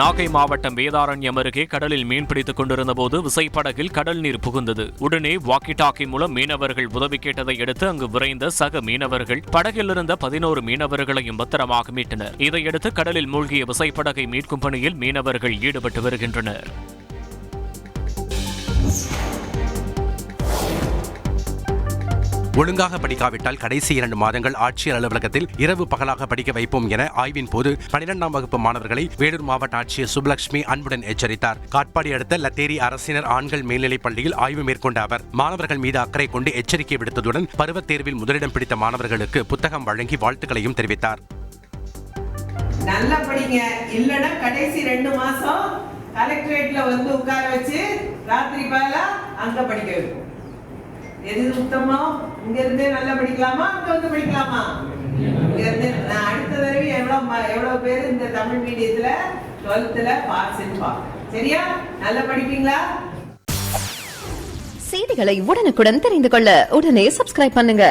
நாகை மாவட்டம் வேதாரண்யம் அருகே கடலில் மீன்பிடித்துக் கொண்டிருந்த போது விசைப்படகில் கடல் நீர் புகுந்தது. உடனே வாக்கி டாக்கி மூலம் மீனவர்கள் உதவி கேட்டதை அடுத்து அங்கு விரைந்த சக மீனவர்கள் படகில் இருந்த பதினோரு மீனவர்களையும் பத்திரமாக மீட்டனர். இதையடுத்து கடலில் மூழ்கிய விசைப்படகை மீட்கும் பணியில் மீனவர்கள் ஈடுபட்டு வருகின்றனர். ஒழுங்காக படிக்காவிட்டால் கடைசி இரண்டு மாதங்கள் ஆட்சியர் அலுவலகத்தில் இரவு பகலாக படிக்க வைப்போம் என ஆய்வின் போது பனிரெண்டாம் வகுப்பு மாணவர்களை வேலூர் மாவட்ட ஆட்சியர் சுப்லட்சுமி அன்புடன் எச்சரித்தார். காட்பாடி அடுத்த லத்தேரி அரசினர் ஆண்கள் மேல்நிலைப் பள்ளியில் ஆய்வு மேற்கொண்ட அவர் மாணவர்கள் மீது அக்கறை கொண்டு எச்சரிக்கை விடுத்ததுடன் பருவத் தேர்வில் முதலிடம் பிடித்த மாணவர்களுக்கு புத்தகம் வழங்கி வாழ்த்துக்களையும் தெரிவித்தார். நல்லா படிங்க. இல்லைன்னா கடைசி ரெண்டு மாசம் கலெக்டரேட்ல வந்து உட்கார வச்சு ராத்திரி பாலா அங்க படிக்க வைப்போம். எது உத்தமோ இங்க இருந்தே நல்லா படிக்கலாமா? அங்க வந்து படிக்கலாமா? இங்க இருந்து அடுத்த தடவை எவ்வளவு எவ்வளவு பேர் இந்த தமிழ் மீடியத்துல டுவெல்த்ல பாஸ் சரியா? நல்லா படிப்பீங்களா? செய்திகளை உடனுக்குடன் தெரிந்து கொள்ள உடனே சப்ஸ்கிரைப் பண்ணுங்க.